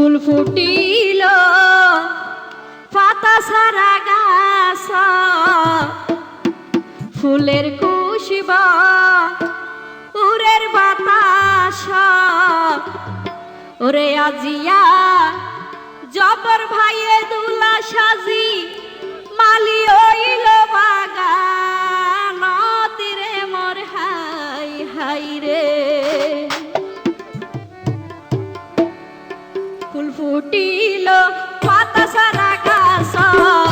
ফুল ফুটিল, পাতা সারা গাছ, ফুলের কুশিব উরের বাতাস। ওরে আজিয়া, জবর ভাইয়ে দুলা সাজি, মালি ওইল বাগা फुटील पातसरा कासा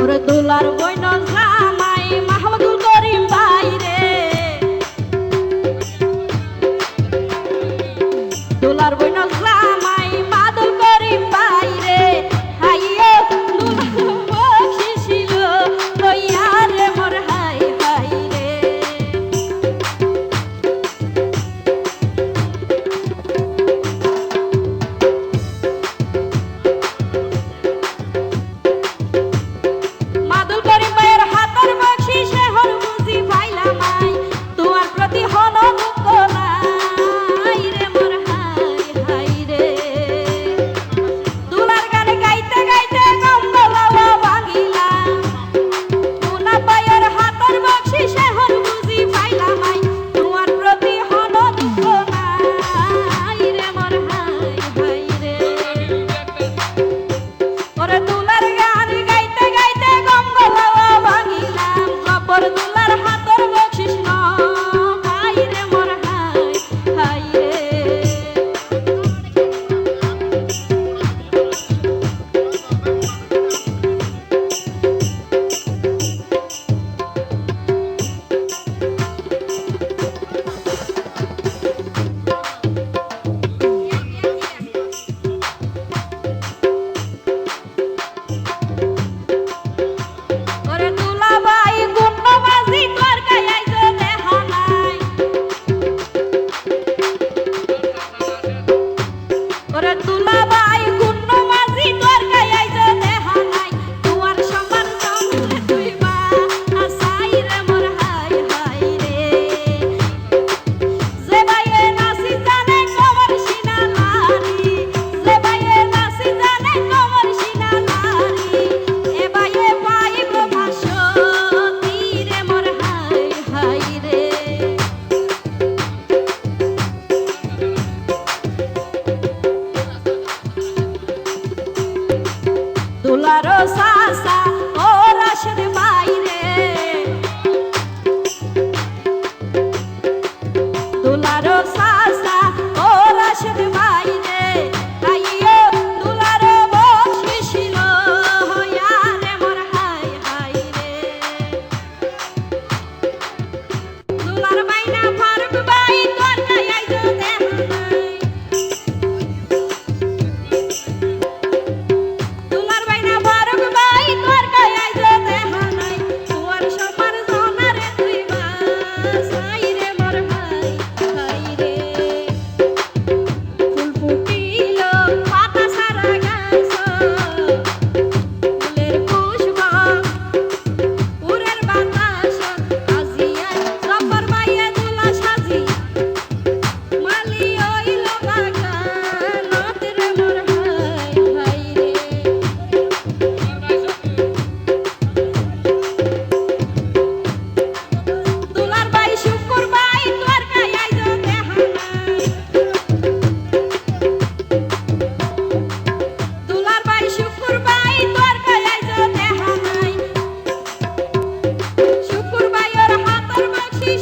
ওরে দুলার বইন জামাই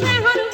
i'm mejor